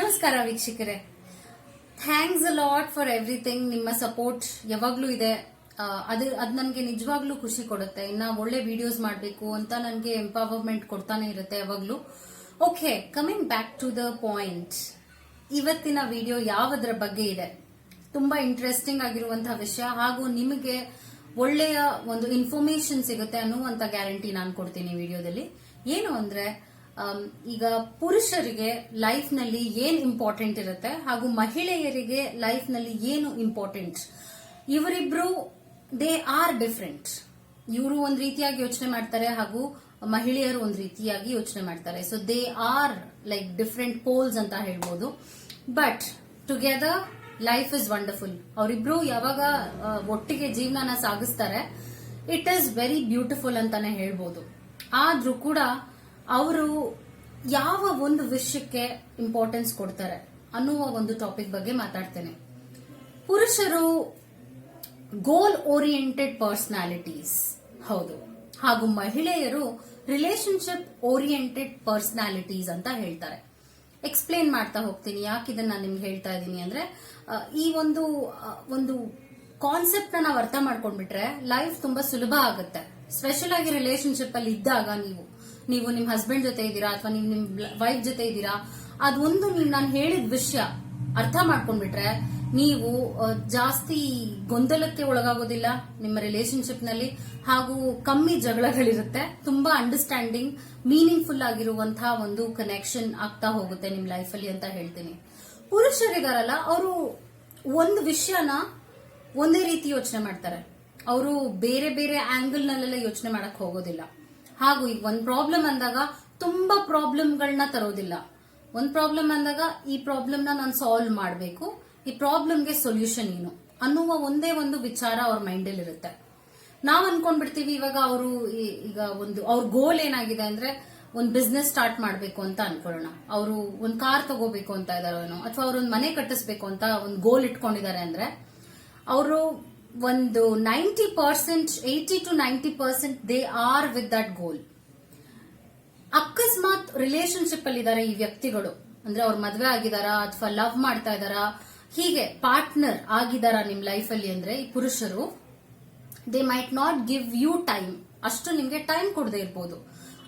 ನಮಸ್ಕಾರ ವೀಕ್ಷಕರೇ. Thanks a lot for everything ನಿಮ್ಮ ಸಪೋರ್ಟ್ ಯಾವಾಗ್ಲೂ ಇದೆ. ಅದು ಅದು ನನಗೆ ನಿಜವಾಗ್ಲೂ ಖುಷಿ ಕೊಡುತ್ತೆ. ಇನ್ನ ಒಳ್ಳೆ ವಿಡಿಯೋಸ್ ಮಾಡಬೇಕು ಅಂತ ನನಗೆ ಎಂಪವರ್ಮೆಂಟ್ ಕೊಡ್ತಾನೆ ಇರುತ್ತೆ ಯಾವಾಗ್ಲೂ. Okay coming back to the point ಇವತ್ತಿನ ವಿಡಿಯೋ ಯಾವುದರ ಬಗ್ಗೆ ಇದೆ? ತುಂಬಾ ಇಂಟ್ರೆಸ್ಟಿಂಗ್ ಆಗಿರುವಂತಹ ವಿಷಯ ಹಾಗೂ ನಿಮಗೆ ಒಳ್ಳೆಯ ಒಂದು ಇನ್ಫಾರ್ಮೇಶನ್ ಸಿಗುತ್ತೆ ಅನ್ನುವಂತ ಗ್ಯಾರಂಟಿ ನಾನು ಕೊಡ್ತೀನಿ ವಿಡಿಯೋದಲ್ಲಿ ಏನು ಅಂದ್ರೆ ಈಗ ಪುರುಷರಿಗೆ ಲೈಫ್ನಲ್ಲಿ ಏನ್ ಇಂಪಾರ್ಟೆಂಟ್ ಇರುತ್ತೆ ಹಾಗೂ ಮಹಿಳೆಯರಿಗೆ ಲೈಫ್ನಲ್ಲಿ ಏನು ಇಂಪಾರ್ಟೆಂಟ್ ಇವರಿಬ್ರು ದೇ ಆರ್ ಡಿಫ್ರೆಂಟ್ ಇವರು ಒಂದ್ ರೀತಿಯಾಗಿ ಯೋಚನೆ ಮಾಡ್ತಾರೆ ಹಾಗೂ ಮಹಿಳೆಯರು ಒಂದ್ ರೀತಿಯಾಗಿ ಯೋಚನೆ ಮಾಡ್ತಾರೆ. So they are like different poles ಅಂತ ಹೇಳ್ಬೋದು. But together life is wonderful ಅವರಿಬ್ರು ಯಾವಾಗ ಒಟ್ಟಿಗೆ ಜೀವನನ ಸಾಗಿಸ್ತಾರೆ ಇಟ್ ಈಸ್ ವೆರಿ ಬ್ಯೂಟಿಫುಲ್ ಅಂತಾನೆ ಹೇಳ್ಬೋದು. ಆದ್ರೂ ಕೂಡ ಅವರು ಯಾವ ಒಂದು ವಿಷಯಕ್ಕೆ ಇಂಪಾರ್ಟೆನ್ಸ್ ಕೊಡ್ತಾರೆ ಅನ್ನುವ ಒಂದು ಟಾಪಿಕ್ ಬಗ್ಗೆ ಮಾತಾಡ್ತೇನೆ. ಪುರುಷರು ಗೋಲ್ ಓರಿಯೆಂಟೆಡ್ ಪರ್ಸನಾಲಿಟೀಸ್ ಹೌದು. ಹಾಗೂ ಮಹಿಳೆಯರು ರಿಲೇಶನ್ಶಿಪ್ ಓರಿಯೆಂಟೆಡ್ ಪರ್ಸನಾಲಿಟೀಸ್ ಅಂತ ಹೇಳ್ತಾರೆ. ಎಕ್ಸ್ಪ್ಲೇನ್ ಮಾಡ್ತಾ ಹೋಗ್ತೀನಿ, ಯಾಕೆ ಇದನ್ನ ನಾನು ನಿಮ್ಗೆ ಹೇಳ್ತಾ ಇದ್ದೀನಿ ಅಂದ್ರೆ ಈ ಒಂದು ಒಂದು ಕಾನ್ಸೆಪ್ಟ್ ನಾವು ಅರ್ಥ ಮಾಡ್ಕೊಂಡ್ಬಿಟ್ರೆ ಲೈಫ್ ತುಂಬಾ ಸುಲಭ ಆಗುತ್ತೆ. ಸ್ಪೆಷಲ್ ಆಗಿ ರಿಲೇಶನ್ಶಿಪ್ ಅಲ್ಲಿ ಇದ್ದಾಗ ನೀವು ನೀವು ನಿಮ್ ಹಸ್ಬೆಂಡ್ ಜೊತೆ ಇದ್ದೀರಾ ಅಥವಾ ನೀವು ನಿಮ್ ವೈಫ್ ಜೊತೆ ಇದ್ದೀರಾ, ಅದೊಂದು ನೀವು ನಾನು ಹೇಳಿದ ವಿಷಯ ಅರ್ಥ ಮಾಡ್ಕೊಂಡ್ಬಿಟ್ರೆ ನೀವು ಜಾಸ್ತಿ ಗೊಂದಲಕ್ಕೆ ಒಳಗಾಗೋದಿಲ್ಲ ನಿಮ್ಮ ರಿಲೇಶನ್ಶಿಪ್ನಲ್ಲಿ, ಹಾಗೂ ಕಮ್ಮಿ ಜಗಳಗಳಿರುತ್ತೆ, ತುಂಬಾ ಅಂಡರ್ಸ್ಟ್ಯಾಂಡಿಂಗ್ ಮೀನಿಂಗ್ಫುಲ್ ಆಗಿರುವಂತಹ ಒಂದು ಕನೆಕ್ಷನ್ ಆಗ್ತಾ ಹೋಗುತ್ತೆ ನಿಮ್ ಲೈಫ್ ಅಲ್ಲಿ ಅಂತ ಹೇಳ್ತೀನಿ. ಪುರುಷರಿಗಾರಲ್ಲ ಅವರು ಒಂದು ವಿಷಯನ ಒಂದೇ ರೀತಿ ಯೋಚನೆ ಮಾಡ್ತಾರೆ. ಅವರು ಬೇರೆ ಬೇರೆ ಆಂಗಲ್ ನಲ್ಲೆಲ್ಲ ಯೋಚನೆ ಮಾಡಕ್ ಹೋಗೋದಿಲ್ಲ. ಹಾಗೂ ಈಗ ಒಂದ್ ಪ್ರಾಬ್ಲಮ್ ಅಂದಾಗ ತುಂಬಾ ಪ್ರಾಬ್ಲಮ್ಗಳನ್ನ ತರೋದಿಲ್ಲ. ಒಂದ್ ಪ್ರಾಬ್ಲಮ್ ಅಂದಾಗ ಈ ಪ್ರಾಬ್ಲಮ್ ನಾನು ಸಾಲ್ವ್ ಮಾಡಬೇಕು. ಈ ಪ್ರಾಬ್ಲಮ್ಗೆ ಸೊಲ್ಯೂಷನ್ ಏನು? ಅನ್ನುವ ಒಂದೇ ಒಂದು ವಿಚಾರ ಅವ್ರ ಮೈಂಡಲ್ಲಿ ಇರುತ್ತೆ. ನಾವ್ ಅನ್ಕೊಂಡ್ಬಿಡ್ತೀವಿ ಇವಾಗ ಅವರು ಈಗ ಒಂದು ಅವ್ರ ಗೋಲ್ ಏನಾಗಿದೆ ಅಂದ್ರೆ ಒಂದು ಬಿಸ್ನೆಸ್ ಸ್ಟಾರ್ಟ್ ಮಾಡ್ಬೇಕು ಅಂತ ಅನ್ಕೊಳ್ಳೋಣ. ಅವರು ಒಂದ್ ಕಾರ್ ತಗೋಬೇಕು ಅಂತ ಇದಾರೇನೋ ಅಥವಾ ಅವ್ರ ಒಂದ್ ಮನೆ ಕಟ್ಟಿಸ್ಬೇಕು ಅಂತ ಒಂದ್ ಗೋಲ್ ಇಟ್ಕೊಂಡಿದ್ದಾರೆ ಅಂದ್ರೆ, ಅವರು ಒಂದು ninety percent, eighty to ninety percent they are with that goal ಅಕಸ್ಮಾತ್ ರಿಲೇಶನ್ಶಿಪ್ ಅಲ್ಲಿ ಇದಾರೆ ಈ ವ್ಯಕ್ತಿಗಳು. ಅಂದ್ರೆ ಅವ್ರು ಮದುವೆ ಆಗಿದಾರಾ ಅಥವಾ ಲವ್ ಮಾಡ್ತಾ ಇದಾರಾ? ಹೀಗೆ ಪಾರ್ಟ್ನರ್ ಆಗಿದಾರಾ ನಿಮ್ ಲೈಫ್ ಅಲ್ಲಿ ಅಂದ್ರೆ ಈ ಪುರುಷರು they might not give you time ಅಷ್ಟು ನಿಮ್ಗೆ ಟೈಮ್ ಕೊಡದೆ ಇರ್ಬೋದು.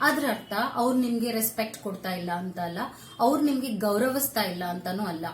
ಅದ್ರ ಅರ್ಥ, ಅವ್ರು ನಿಮ್ಗೆ ರೆಸ್ಪೆಕ್ಟ್ ಕೊಡ್ತಾ ಇಲ್ಲ ಅಂತ ಅಲ್ಲ, ಅವ್ರು ನಿಮ್ಗೆ ಗೌರವಿಸ್ತಾ ಇಲ್ಲ ಅಂತಾನೂ ಅಲ್ಲ.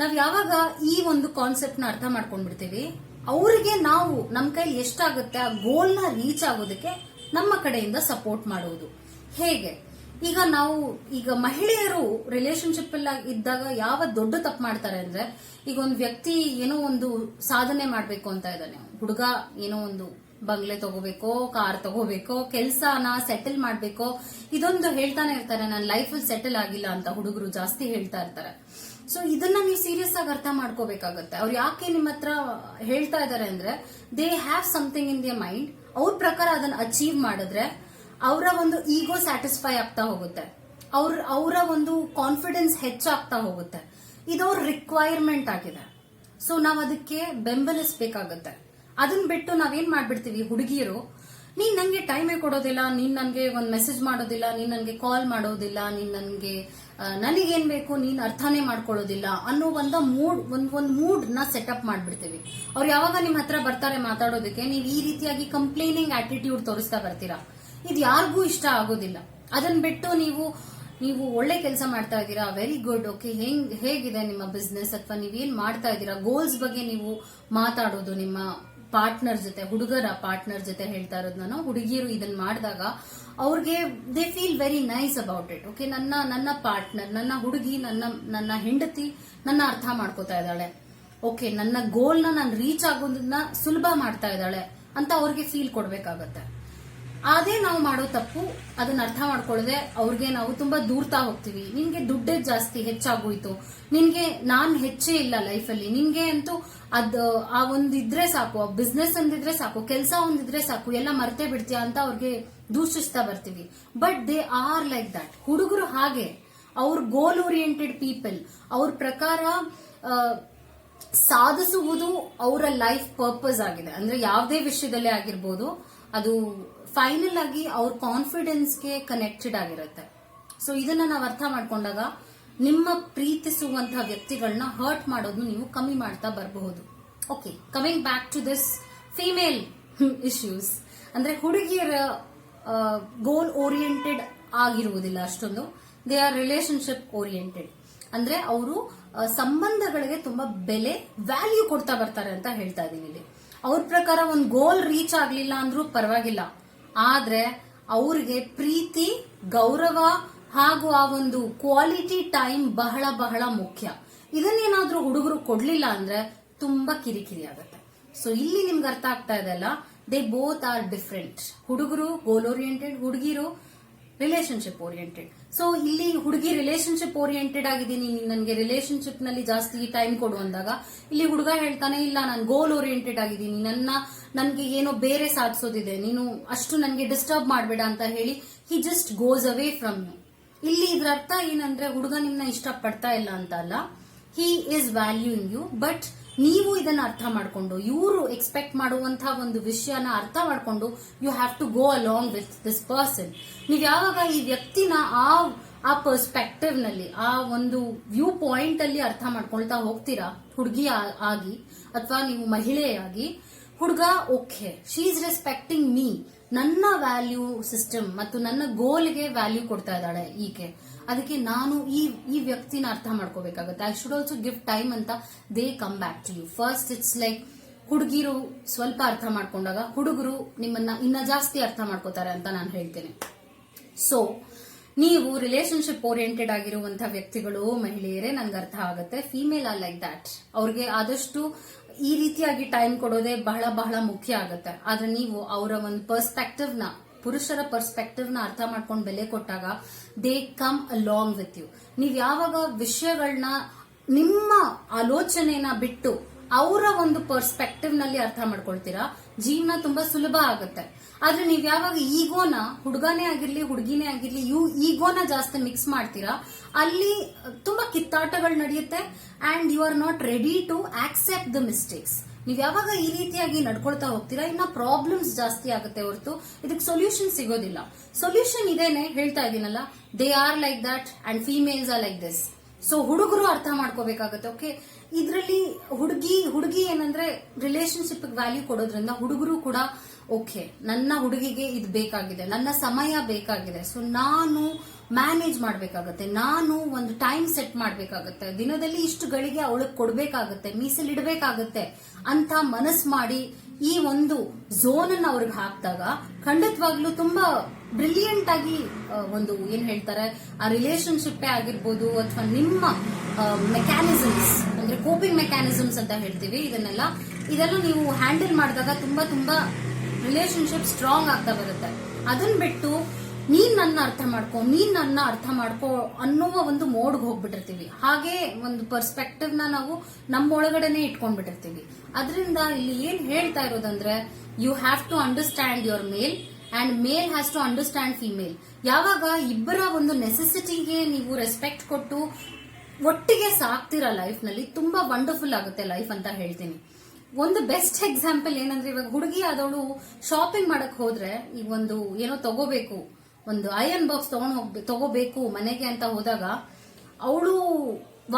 ನಾವ್ ಯಾವಾಗ ಈ ಒಂದು ಕಾನ್ಸೆಪ್ಟ್ನ ಅರ್ಥ ಮಾಡ್ಕೊಂಡ್ಬಿಡ್ತೀವಿ? ಅವ್ರಿಗೆ ನಾವು ನಮ್ಮ ಕೈಲಿ ಎಷ್ಟಾಗುತ್ತೆ, ಆ ಗೋಲ್ನ ರೀಚ್ ಆಗೋದಕ್ಕೆ ನಮ್ಮ ಕಡೆಯಿಂದ ಸಪೋರ್ಟ್ ಮಾಡುವುದು. ಹೇಗೆ? ಈಗ ನಾವು, ಈಗ ಮಹಿಳೆಯರು ರಿಲೇಶನ್ಶಿಪ್ ಎಲ್ಲ ಇದ್ದಾಗ ಯಾವ ದೊಡ್ಡ ತಪ್ಪು ಮಾಡ್ತಾರೆ ಅಂದ್ರೆ, ಈಗ ಒಂದು ವ್ಯಕ್ತಿ ಏನೋ ಒಂದು ಸಾಧನೆ ಮಾಡಬೇಕು ಅಂತ ಇದ್ದಾನೆ. ಹುಡುಗ ಏನೋ ಒಂದು ಬಂಗ್ಲೆ ತಗೋಬೇಕೋ ಕಾರ್ ತಗೋಬೇಕೋ, ಕೆಲ್ಸನ ಸೆಟಲ್ ಮಾಡ್ಬೇಕೋ, ಇದೊಂದು ಹೇಳ್ತಾನೆ ಇರ್ತಾರೆ ನನ್ನ ಲೈಫ್ ಸೆಟಲ್ ಆಗಿಲ್ಲ ಅಂತ ಹುಡುಗರು ಜಾಸ್ತಿ ಹೇಳ್ತಾ ಇರ್ತಾರೆ. ಸೊ ಇದನ್ನ ನೀವು ಸೀರಿಯಸ್ ಆಗಿ ಅರ್ಥ ಮಾಡ್ಕೋಬೇಕಾಗತ್ತೆ. ಅವ್ರು ಯಾಕೆ ನಿಮ್ಮ ಹತ್ರ ಹೇಳ್ತಾ ಇದಾರೆ ಅಂದ್ರೆ they have something in the mind ಅವ್ರ ಪ್ರಕಾರ ಅದನ್ನ ಅಚೀವ್ ಮಾಡಿದ್ರೆ, ಅವರ ಒಂದು ಈಗೋ ಸ್ಯಾಟಿಸ್ಫೈ ಆಗ್ತಾ ಹೋಗುತ್ತೆ. ಅವ್ರ, ಅವರ ಒಂದು ಕಾನ್ಫಿಡೆನ್ಸ್ ಹೆಚ್ಚಾಗ್ತಾ ಹೋಗುತ್ತೆ. ಇದು ಅವ್ರ ರಿಕ್ವೈರ್ಮೆಂಟ್ ಆಗಿದೆ. ಸೊ ನಾವ್ ಅದಕ್ಕೆ ಬೆಂಬಲಿಸಬೇಕಾಗತ್ತೆ. ಅದನ್ನ ಬಿಟ್ಟು ನಾವೇನ್ ಮಾಡ್ಬಿಡ್ತೀವಿ ಹುಡುಗಿಯರು ನೀನ್ ನಂಗೆ ಟೈಮೇ ಕೊಡೋದಿಲ್ಲ, ನೀನ್ ನನ್ಗೆ ಒಂದ್ ಮೆಸೇಜ್ ಮಾಡೋದಿಲ್ಲ, ನೀನ್ ನನ್ಗೆ ಕಾಲ್ ಮಾಡೋದಿಲ್ಲ, ನೀನ್ ನನ್ಗೆ ನನಗೇನ್ ಬೇಕು ನೀನ್ ಅರ್ಥನೇ ಮಾಡ್ಕೊಳ್ಳೋದಿಲ್ಲ ಅನ್ನೋ ಒಂದ ಮೂಡ್, ಒಂದ್ ಒಂದ್ ಮೂಡ್ನ ಸೆಟಪ್ ಮಾಡ್ಬಿಡ್ತೀವಿ. ಅವ್ರು ಯಾವಾಗ ನಿಮ್ ಹತ್ರ ಬರ್ತಾರೆ ಮಾತಾಡೋದಕ್ಕೆ, ನೀವು ಈ ರೀತಿಯಾಗಿ ಕಂಪ್ಲೇನಿಂಗ್ ಆಟಿಟ್ಯೂಡ್ ತೋರಿಸ್ತಾ ಬರ್ತೀರಾ? ಇದು ಯಾರಿಗೂ ಇಷ್ಟ ಆಗೋದಿಲ್ಲ. ಅದನ್ನ ಬಿಟ್ಟು ನೀವು ನೀವು ಒಳ್ಳೆ ಕೆಲಸ ಮಾಡ್ತಾ ಇದ್ದೀರಾ ವೆರಿ ಗುಡ್ ಓಕೆ ಹೆಂಗ್, ಹೇಗಿದೆ ನಿಮ್ಮ ಬಿಸ್ನೆಸ್ ಅಥವಾ ನೀವೇನ್ ಮಾಡ್ತಾ ಇದ್ದೀರಾ? ಗೋಲ್ಸ್ ಬಗ್ಗೆ ನೀವು ಮಾತಾಡೋದು, ನಿಮ್ಮ ಪಾರ್ಟ್ನರ್ ಜೊತೆ, ಹುಡುಗರ ಪಾರ್ಟ್ನರ್ ಜೊತೆ ಹೇಳ್ತಾ ಇರೋದು ನಾನು ಹುಡುಗಿಯರು ಇದನ್ನ ಮಾಡಿದಾಗ ಅವ್ರಿಗೆ they feel very nice about it okay ನನ್ನ ನನ್ನ ಪಾರ್ಟ್ನರ್ ನನ್ನ ಹುಡುಗಿ, ನನ್ನ ನನ್ನ ಹೆಂಡತಿ ನನ್ನ ಅರ್ಥ ಮಾಡ್ಕೋತಾ ಇದ್ದಾಳೆ ಓಕೆ ನನ್ನ ಗೋಲ್ನ ನಾನು ರೀಚ್ ಆಗೋದನ್ನ ಸುಲಭ ಮಾಡ್ತಾ ಇದ್ದಾಳೆ ಅಂತ ಅವ್ರಿಗೆ ಫೀಲ್ ಕೊಡ್ಬೇಕಾಗತ್ತೆ. ಅದೇ ನಾವು ಮಾಡೋ ತಪ್ಪು, ಅದನ್ನ ಅರ್ಥ ಮಾಡ್ಕೊಳ್ಳದೆ ಅವ್ರಿಗೆ ನಾವು ತುಂಬಾ ದೂರ್ತಾ ಹೋಗ್ತೀವಿ. ನಿನ್ಗೆ ದುಡ್ಡೇ ಜಾಸ್ತಿ ಹೆಚ್ಚಾಗೋಯ್ತು. ನಿನ್ಗೆ ನಾನ್ ಹೆಚ್ಚೇ ಇಲ್ಲ ಲೈಫಲ್ಲಿ ನಿನ್ಗೆ ಅಂತೂ ಅದ್, ಆ ಒಂದಿದ್ರೆ ಸಾಕು, ಆ ಬಿಸ್ನೆಸ್ ಒಂದಿದ್ರೆ ಸಾಕು, ಕೆಲಸ ಒಂದಿದ್ರೆ ಸಾಕು, ಎಲ್ಲ ಮರ್ತೇ ಬಿಡ್ತೀಯ ಅಂತ ಅವ್ರಿಗೆ ದೂಷಿಸ್ತಾ ಬರ್ತೀವಿ. But they are like that ಹುಡುಗರು ಹಾಗೆ. ಅವ್ರ ಗೋಲ್ ಓರಿಯೆಂಟೆಡ್ ಪೀಪಲ್ ಅವ್ರ ಪ್ರಕಾರ ಸಾಧಿಸುವುದು ಅವರ ಲೈಫ್ ಪರ್ಪಸ್ ಆಗಿದೆ. ಅಂದ್ರೆ ಯಾವುದೇ ವಿಷಯದಲ್ಲೇ ಆಗಿರ್ಬೋದು, ಅದು ಫೈನಲ್ ಆಗಿ ಅವ್ರ ಕಾನ್ಫಿಡೆನ್ಸ್ಗೆ ಕನೆಕ್ಟೆಡ್ ಆಗಿರುತ್ತೆ. ಸೊ ಇದನ್ನ ನಾವು ಅರ್ಥ ಮಾಡ್ಕೊಂಡಾಗ ನಿಮ್ಮ ಪ್ರೀತಿಸುವಂತಹ ವ್ಯಕ್ತಿಗಳನ್ನ ಹರ್ಟ್ ಮಾಡೋದು ನೀವು ಕಮ್ಮಿ ಮಾಡ್ತಾ ಬರಬಹುದು. Okay coming back to this female issues ಅಂದ್ರೆ ಹುಡುಗಿಯರ ಗೋಲ್ ಓರಿಯೆಂಟೆಡ್ ಆಗಿರುವುದಿಲ್ಲ ಅಷ್ಟೊಂದು. ದೇ ಆರ್ ರಿಲೇಶನ್ಶಿಪ್ ಓರಿಯೆಂಟೆಡ್ ಅಂದ್ರೆ ಅವರು ಸಂಬಂಧಗಳಿಗೆ ತುಂಬಾ ಬೆಲೆ ವ್ಯಾಲ್ಯೂ ಕೊಡ್ತಾ ಬರ್ತಾರೆ ಅಂತ ಹೇಳ್ತಾ ಇದೀನಿ ಇಲ್ಲಿ. ಅವ್ರ ಪ್ರಕಾರ ಒಂದು ಗೋಲ್ ರೀಚ್ ಆಗ್ಲಿಲ್ಲ ಅಂದ್ರೂ ಪರವಾಗಿಲ್ಲ. ಆದ್ರೆ ಅವ್ರಿಗೆ ಪ್ರೀತಿ, ಗೌರವ ಹಾಗೂ ಆ ಒಂದು ಕ್ವಾಲಿಟಿ ಟೈಮ್ ಬಹಳ ಬಹಳ ಮುಖ್ಯ. ಇದನ್ನೇನಾದ್ರೂ ಹುಡುಗರು ಕೊಡ್ಲಿಲ್ಲ ಅಂದ್ರೆ ತುಂಬಾ ಕಿರಿಕಿರಿ ಆಗುತ್ತೆ. ಸೊ ಇಲ್ಲಿ ನಿಮ್ಗೆ ಅರ್ಥ ಆಗ್ತಾ ಇದೆಲ್ಲ ದೇ ಬೋತ್ ಆರ್ ಡಿಫ್ರೆಂಟ್ ಹುಡುಗರು ಗೋಲ್ ಓರಿಯೆಂಟೆಡ್ ಹುಡುಗಿರು ರಿಲೇಶನ್ಶಿಪ್ ಓರಿಯೆಂಟೆಡ್ ಸೊ ಇಲ್ಲಿ ಹುಡುಗಿ ರಿಲೇಶನ್ಶಿಪ್ ಓರಿಯೆಂಟೆಡ್ ಆಗಿದ್ದೀನಿ. ನೀನ್ ನನಗೆ ರಿಲೇಶನ್ಶಿಪ್ನಲ್ಲಿ ಜಾಸ್ತಿ ಟೈಮ್ ಕೊಡು ಅಂದಾಗ, ಇಲ್ಲಿ ಹುಡುಗ ಹೇಳ್ತಾನೆ, ಇಲ್ಲ, ನಾನು ಗೋಲ್ ಓರಿಯೆಂಟೆಡ್ ಆಗಿದ್ದೀನಿ. ನನ್ನ, ನನಗೆ ಏನೋ ಬೇರೆ ಸಾಧಿಸೋದಿದೆ. ನೀನು ಅಷ್ಟು ನನಗೆ ಡಿಸ್ಟರ್ಬ್ ಮಾಡಬೇಡ ಅಂತ ಹೇಳಿ he just goes away from you ಇಲ್ಲಿ ಇದ್ರ ಅರ್ಥ ಏನಂದ್ರೆ, ಹುಡುಗ ನಿಮ್ನ ಇಷ್ಟ ಪಡ್ತಾ ಇಲ್ಲ ಅಂತ ಅಲ್ಲ. He is valuing you but ನೀವು ಇದನ್ನ ಅರ್ಥ ಮಾಡ್ಕೊಂಡು, ಇವರು ಎಕ್ಸ್ಪೆಕ್ಟ್ ಮಾಡುವಂತಹ ಒಂದು ವಿಷಯನ ಅರ್ಥ ಮಾಡ್ಕೊಂಡು you have to go along with this person ನೀವು ಯಾವಾಗ ಈ ವ್ಯಕ್ತಿನ ಆ ಆ ಪರ್ಸ್ಪೆಕ್ಟಿವ್ನಲ್ಲಿ, ಆ ಒಂದು ವ್ಯೂ ಪಾಯಿಂಟ್ ಅಲ್ಲಿ ಅರ್ಥ ಮಾಡ್ಕೊಳ್ತಾ ಹೋಗ್ತೀರಾ, ಹುಡುಗಿ ಆಗಿ, ಅಥವಾ ನೀವು ಮಹಿಳೆಯಾಗಿ, ಹುಡುಗ okay she is respecting me ನನ್ನ ವ್ಯಾಲ್ಯೂ ಸಿಸ್ಟಮ್ ಮತ್ತು ನನ್ನ ಗೋಲ್ಗೆ ವ್ಯಾಲ್ಯೂ ಕೊಡ್ತಾ ಇದ್ದಾಳೆ ಈಕೆ. ಅದಕ್ಕೆ ನಾನು ಈ ಈ ವ್ಯಕ್ತಿನ ಅರ್ಥ ಮಾಡ್ಕೋಬೇಕಾಗುತ್ತೆ. I should also give time ಅಂತ they come back to you first it's like ಹುಡುಗಿರು ಸ್ವಲ್ಪ ಅರ್ಥ ಮಾಡ್ಕೊಂಡಾಗ ಹುಡುಗರು ನಿಮ್ಮನ್ನ ಇನ್ನ ಜಾಸ್ತಿ ಅರ್ಥ ಮಾಡ್ಕೋತಾರೆ ಅಂತ ನಾನು ಹೇಳ್ತೇನೆ. ಸೊ ನೀವು ರಿಲೇಶನ್ಶಿಪ್ ಓರಿಯೆಂಟೆಡ್ ಆಗಿರುವಂತಹ ವ್ಯಕ್ತಿಗಳು, ಮಹಿಳೆಯರೇ ನನ್ಗೆ ಅರ್ಥ ಆಗುತ್ತೆ. ಫೀಮೇಲ್ ಆರ್ ಲೈಕ್ ದಟ್ ಅವ್ರಿಗೆ ಆದಷ್ಟು ಈ ರೀತಿಯಾಗಿ ಟೈಮ್ ಕೊಡೋದೇ ಬಹಳ ಬಹಳ ಮುಖ್ಯ ಆಗುತ್ತೆ. ಆದ್ರೆ ನೀವು ಅವರ ಒಂದು ಪರ್ಸ್ಪೆಕ್ಟಿವ್ನ ಪುರುಷರ ಪರ್ಸ್ಪೆಕ್ಟಿವ್ನ ಅರ್ಥ ಮಾಡ್ಕೊಂಡು ಬೆಲೆ ಕೊಟ್ಟಾಗ they come along with you ನೀವ್ ಯಾವಾಗ ವಿಷಯಗಳನ್ನ ನಿಮ್ಮ ಆಲೋಚನೆನ ಬಿಟ್ಟು ಅವರ ಒಂದು ಪರ್ಸ್ಪೆಕ್ಟಿವ್ನಲ್ಲಿ ಅರ್ಥ ಮಾಡ್ಕೊಳ್ತೀರಾ, ಜೀವನ ತುಂಬಾ ಸುಲಭ ಆಗುತ್ತೆ. ಆದ್ರೆ ನೀವ್ ಯಾವಾಗ ಈಗೋನ, ಹುಡುಗನೇ ಆಗಿರ್ಲಿ, ಹುಡುಗಿನೇ ಆಗಿರ್ಲಿ, ಯು ಈಗೋನ ಜಾಸ್ತಿ ಮಿಕ್ಸ್ ಮಾಡ್ತೀರಾ, ಅಲ್ಲಿ ತುಂಬಾ ಕಿತ್ತಾಟಗಳು ನಡೆಯುತ್ತೆ and you are not ready to accept the mistakes ನೀವ್ ಯಾವಾಗ ಈ ರೀತಿಯಾಗಿ ನಡ್ಕೊಳ್ತಾ ಹೋಗ್ತೀರಾ? ಇನ್ನ ಪ್ರಾಬ್ಲಮ್ಸ್ ಜಾಸ್ತಿ ಆಗುತ್ತೆ ಹೊರತು. ಇದಕ್ಕೆ ಸೊಲ್ಯೂಷನ್ ಸಿಗೋದಿಲ್ಲ. ಸೊಲ್ಯೂಷನ್ ಇದೇನೆ ಹೇಳ್ತಾ ಇದೀನಲ್ಲ they are like that and females are like this so ಹುಡುಗರು ಅರ್ಥ ಮಾಡ್ಕೋಬೇಕಾಗತ್ತೆ ಓಕೆ ಇದರಲ್ಲಿ ಹುಡುಗಿ ಹುಡುಗಿ ಏನಂದ್ರೆ ರಿಲೇಶನ್ಶಿಪ್ ವ್ಯಾಲ್ಯೂ ಕೊಡೋದ್ರಿಂದ ಹುಡುಗರು ಕೂಡ ಓಕೆ, ನನ್ನ ಹುಡುಗಿಗೆ ಇದು ಬೇಕಾಗಿದೆ, ನನ್ನ ಸಮಯ ಬೇಕಾಗಿದೆ. ಸೊ ನಾನು ಮ್ಯಾನೇಜ್ ಮಾಡಬೇಕಾಗತ್ತೆ, ನಾನು ಒಂದು ಟೈಮ್ ಸೆಟ್ ಮಾಡಬೇಕಾಗತ್ತೆ. ದಿನದಲ್ಲಿ ಇಷ್ಟು ಗಳಿಗೆ ಅವಳಿಗೆ ಕೊಡಬೇಕಾಗತ್ತೆ ಮೀಸಲಿಡಬೇಕಾಗತ್ತೆ ಅಂತ ಮನಸ್ ಮಾಡಿ ಈ ಒಂದು ಝೋನ್ ಅನ್ನ ಅವ್ರಿಗೆ ಹಾಕಿದಾಗ ಖಂಡಿತವಾಗ್ಲೂ ತುಂಬಾ ಬ್ರಿಲಿಯಂಟ್ ಆಗಿ ಒಂದು ಏನ್ ಹೇಳ್ತಾರೆ, ಆ ರಿಲೇಶನ್ಶಿಪ್ ಆಗಿರ್ಬೋದು ಅಥವಾ ನಿಮ್ಮ ಮೆಕ್ಯಾನಿಸಮ್ಸ್ ಅಂದ್ರೆ ಕೋಪಿಂಗ್ ಮೆಕ್ಯಾನಿಸಮ್ಸ್ ಅಂತ ಹೇಳ್ತೀವಿ ಇದನ್ನೆಲ್ಲ. ಇದನ್ನು ನೀವು ಹ್ಯಾಂಡಲ್ ಮಾಡಿದಾಗ ತುಂಬಾ ತುಂಬಾ ರಿಲೇಶನ್ಶಿಪ್ ಸ್ಟ್ರಾಂಗ್ ಆಗ್ತಾ ಬರುತ್ತೆ. ಅದನ್ನ ಬಿಟ್ಟು ನೀನ್ ನನ್ನ ಅರ್ಥ ಮಾಡ್ಕೊ, ನೀನ್ ನನ್ನ ಅರ್ಥ ಮಾಡ್ಕೊ ಅನ್ನುವ ಒಂದು ಮೋಡ್ಗೆ ಹೋಗ್ಬಿಟ್ಟಿರ್ತೀವಿ. ಹಾಗೆ ಒಂದು ಪರ್ಸ್ಪೆಕ್ಟಿವ್ನ ನಾವು ನಮ್ಮ ಒಳಗಡೆನೆ ಇಟ್ಕೊಂಡ್ಬಿಟ್ಟಿರ್ತೀವಿ. ಅದರಿಂದ ಇಲ್ಲಿ ಏನ್ ಹೇಳ್ತಾ ಇರೋದಂದ್ರೆ you have to understand your male and male has to understand female ಯಾವಾಗ ಇಬ್ಬರ ಒಂದು ನೆಸೆಸಿಟಿಗೆ ನೀವು ರೆಸ್ಪೆಕ್ಟ್ ಕೊಟ್ಟು ಒಟ್ಟಿಗೆ ಸಾಕ್ತಿರ ಲೈಫ್ನಲ್ಲಿ ತುಂಬಾ ವಂಡರ್ಫುಲ್ ಆಗುತ್ತೆ ಲೈಫ್ ಅಂತ ಹೇಳ್ತೀನಿ. ಒಂದು ಬೆಸ್ಟ್ ಎಕ್ಸಾಂಪಲ್ ಏನಂದ್ರೆ ಇವಾಗ ಹುಡುಗಿ ಆದವಳು ಶಾಪಿಂಗ್ ಮಾಡಕ್ ಹೋದ್ರೆ ಈಗ ಒಂದು ಏನೋ ತಗೋಬೇಕು, ಒಂದು ಐರನ್ ಬಾಕ್ಸ್ ತಗೊಂಡ್ ಹೋಗ್ ತಗೋಬೇಕು ಮನೆಗೆ ಅಂತ ಹೋದಾಗ ಅವಳು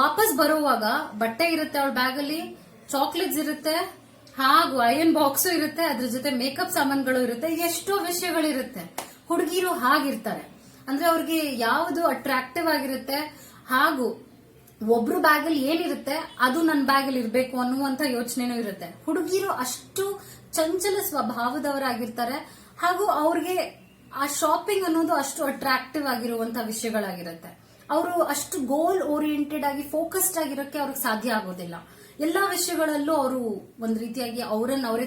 ವಾಪಸ್ ಬರುವಾಗ ಬಟ್ಟೆ ಇರುತ್ತೆ ಅವಳ ಬ್ಯಾಗಲ್ಲಿ ಚಾಕ್ಲೇಟ್ಸ್ ಇರುತ್ತೆ, ಹಾಗೂ ಐರನ್ ಬಾಕ್ಸ್ ಇರುತ್ತೆ, ಅದ್ರ ಜೊತೆ ಮೇಕಪ್ ಸಾಮಾನುಗಳು ಇರುತ್ತೆ, ಎಷ್ಟೋ ವಿಷಯಗಳಿರುತ್ತೆ. ಹುಡುಗಿರು ಹಾಗಿರ್ತಾರೆ. ಅಂದ್ರೆ ಅವ್ರಿಗೆ ಯಾವುದು ಅಟ್ರಾಕ್ಟಿವ್ ಆಗಿರುತ್ತೆ, ಹಾಗೂ ಒಬ್ರು ಬ್ಯಾಗ್ ಅಲ್ಲಿ ಏನಿರುತ್ತೆ ಅದು ನನ್ನ ಬ್ಯಾಗ್ ಅಲ್ಲಿ ಇರಬೇಕು ಅನ್ನುವಂತ ಯೋಚನೆನೂ ಇರುತ್ತೆ. ಹುಡುಗಿರು ಅಷ್ಟು ಚಂಚಲ ಸ್ವಭಾವದವರಾಗಿರ್ತಾರೆ ಹಾಗೂ ಅವ್ರಿಗೆ ಆ ಶಾಪಿಂಗ್ ಅನ್ನೋದು ಅಷ್ಟು ಅಟ್ರಾಕ್ಟಿವ್ ಆಗಿರುವಂತ ವಿಷಯಗಳಾಗಿರುತ್ತೆ. ಅವರು ಅಷ್ಟು ಗೋಲ್ ಓರಿಯೆಂಟೆಡ್ ಆಗಿ ಫೋಕಸ್ಡ್ ಆಗಿರೋಕೆ ಅವ್ರಿಗೆ ಸಾಧ್ಯ ಆಗೋದಿಲ್ಲ. ಎಲ್ಲಾ ವಿಷಯಗಳಲ್ಲೂ ಅವರು ಒಂದ್ ರೀತಿಯಾಗಿ ಅವರನ್ನ ಅವರೇ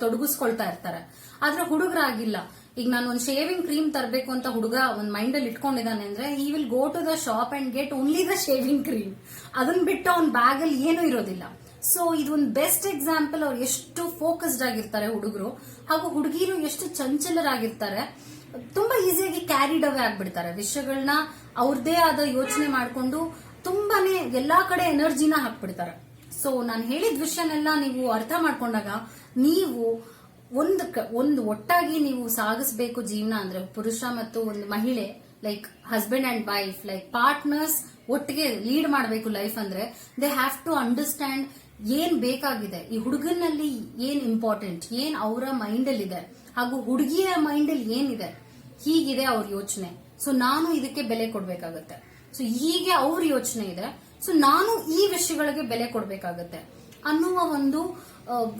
ತೊಡಗಿಸ್ಕೊಳ್ತಾ ಇರ್ತಾರೆ. ಆದ್ರೆ ಹುಡುಗರಾಗಿಲ್ಲ. ಈಗ ನಾನು ಒಂದು ಶೇವಿಂಗ್ ಕ್ರೀಮ್ ತರಬೇಕು ಅಂತ ಹುಡುಗ ಒಂದು ಮೈಂಡ್ ಅಲ್ಲಿ ಇಟ್ಕೊಂಡಿದ್ದಾನೆ ಅಂದ್ರೆ ಈ will go to the shop and get only the shaving cream ಅದನ್ನ ಬಿಟ್ಟು ಅವ್ನ ಬ್ಯಾಗ್ ಅಲ್ಲಿ ಏನೂ ಇರೋದಿಲ್ಲ. ಸೊ ಇದೊಂದು ಬೆಸ್ಟ್ ಎಕ್ಸಾಂಪಲ್ ಅವ್ರು ಎಷ್ಟು ಫೋಕಸ್ಡ್ ಆಗಿರ್ತಾರೆ ಹುಡುಗರು. ಹಾಗೂ ಹುಡುಗಿರು ಎಷ್ಟು ಚಂಚಲರಾಗಿರ್ತಾರೆ. ತುಂಬಾ ಈಸಿಯಾಗಿ ಕ್ಯಾರಿಡ್ ಅವೇ ಆಗ್ಬಿಡ್ತಾರೆ. ವಿಷಯಗಳನ್ನ ಅವ್ರದೇ ಆದ ಯೋಚನೆ ಮಾಡ್ಕೊಂಡು ತುಂಬಾನೇ ಎಲ್ಲಾ ಕಡೆ ಎನರ್ಜಿನ ಹಾಕ್ಬಿಡ್ತಾರೆ. ಸೊ ನಾನು ಹೇಳಿದ ವಿಷಯನೆಲ್ಲ ನೀವು ಅರ್ಥ ಮಾಡ್ಕೊಂಡಾಗ ನೀವು ಒಂದು ಒಂದು ಒಟ್ಟಾಗಿ ನೀವು ಸಾಗಿಸ್ಬೇಕು ಜೀವನ ಅಂದ್ರೆ ಪುರುಷ ಮತ್ತು ಒಂದು ಮಹಿಳೆ like husband and wife like partners ಒಟ್ಟಿಗೆ ಲೀಡ್ ಮಾಡಬೇಕು ಲೈಫ್ ಅಂದ್ರೆ ದೇ ಹ್ಯಾವ್ ಟು ಅಂಡರ್ಸ್ಟ್ಯಾಂಡ್ ಏನ್ ಬೇಕಾಗಿದೆ, ಈ ಹುಡುಗನಲ್ಲಿ ಏನ್ ಇಂಪಾರ್ಟೆಂಟ್ ಏನ್ ಅವರ ಮೈಂಡ್ ಅಲ್ಲಿ ಇದೆ ಹಾಗೂ ಹುಡುಗಿಯ ಮೈಂಡ್ ಅಲ್ಲಿ ಏನಿದೆ, ಹೀಗಿದೆ ಅವ್ರ ಯೋಚನೆ. ಸೊ ನಾನು ಇದಕ್ಕೆ ಬೆಲೆ ಕೊಡ್ಬೇಕಾಗತ್ತೆ. ಸೊ ಹೀಗೆ ಅವ್ರ ಯೋಚನೆ ಇದೆ. ಸೊ ನಾನು ಈ ವಿಷಯಗಳಿಗೆ ಬೆಲೆ ಕೊಡ್ಬೇಕಾಗತ್ತೆ ಅನ್ನುವ ಒಂದು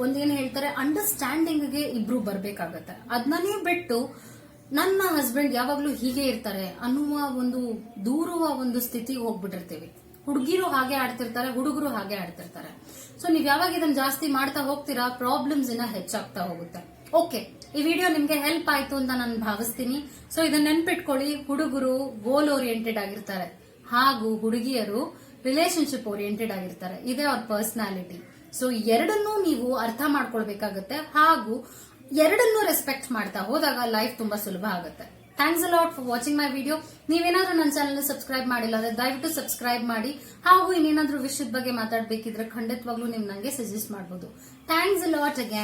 ಒಂದೇನು ಹೇಳ್ತಾರೆ ಅಂಡರ್ಸ್ಟ್ಯಾಂಡಿಂಗ್ಗೆ ಇಬ್ರು ಬರ್ಬೇಕಾಗತ್ತೆ. ಅದನ್ನೇ ಬಿಟ್ಟು ನನ್ನ ಹಸ್ಬೆಂಡ್ ಯಾವಾಗ್ಲೂ ಹೀಗೆ ಇರ್ತಾರೆ ಅನ್ನುವ ಒಂದು ದೂರುವ ಒಂದು ಸ್ಥಿತಿಗೆ ಹೋಗ್ಬಿಟ್ಟಿರ್ತೀವಿ. ಹುಡುಗಿರು ಹಾಗೆ ಆಡ್ತಿರ್ತಾರೆ, ಹುಡುಗರು ಹಾಗೆ ಆಡ್ತಿರ್ತಾರೆ. ಸೊ ನೀವ್ ಯಾವಾಗ ಇದನ್ನ ಜಾಸ್ತಿ ಮಾಡ್ತಾ ಹೋಗ್ತೀರಾ ಪ್ರಾಬ್ಲಮ್ಸ್ ಇನ್ನ ಹೆಚ್ಚಾಗ್ತಾ ಹೋಗುತ್ತೆ. ಓಕೆ ಈ ವಿಡಿಯೋ ನಿಮ್ಗೆ ಹೆಲ್ಪ್ ಆಯ್ತು ಅಂತ ನಾನು ಭಾವಿಸ್ತೀನಿ. ಸೊ ಇದನ್ನ ನೆನ್ಪಿಟ್ಕೊಳ್ಳಿ. ಹುಡುಗರು ಗೋಲ್ ಓರಿಯೆಂಟೆಡ್ ಆಗಿರ್ತಾರೆ. ಹಾಗೂ ಹುಡುಗಿಯರು ರಿಲೇಶನ್ಶಿಪ್ ಓರಿಯೆಂಟೆಡ್ ಆಗಿರ್ತಾರೆ. ಇದೇ ಅವ್ರ ಪರ್ಸನಾಲಿಟಿ ಸೊ ಎರಡನ್ನೂ ನೀವು ಅರ್ಥ ಮಾಡ್ಕೊಳ್ಬೇಕಾಗತ್ತೆ. ಹಾಗೂ ಎರಡನ್ನೂ ರೆಸ್ಪೆಕ್ಟ್ ಮಾಡ್ತಾ ಹೋದಾಗ ಲೈಫ್ ತುಂಬಾ ಸುಲಭ ಆಗುತ್ತೆ. Thanks a lot for watching my video ನೀವೇನಾದ್ರೂ ನನ್ನ ಚಾನಲ್ ಸಬ್ಸ್ಕ್ರೈಬ್ ಮಾಡಿಲ್ಲ ಅಂದ್ರೆ ದಯವಿಟ್ಟು ಸಬ್ಸ್ಕ್ರೈಬ್ ಮಾಡಿ. ಹಾಗೂ ಇನ್ನೇನಾದ್ರೂ ವಿಷಯದ ಬಗ್ಗೆ ಮಾತಾಡ್ಬೇಕಿದ್ರೆ ಖಂಡಿತವಾಗ್ಲೂ ನೀವು ನಂಗೆ ಸಜೆಸ್ಟ್ ಮಾಡಬಹುದು ಥ್ಯಾಂಕ್ಸ್ ಅಲಾಟ್ ಅಗೇನ್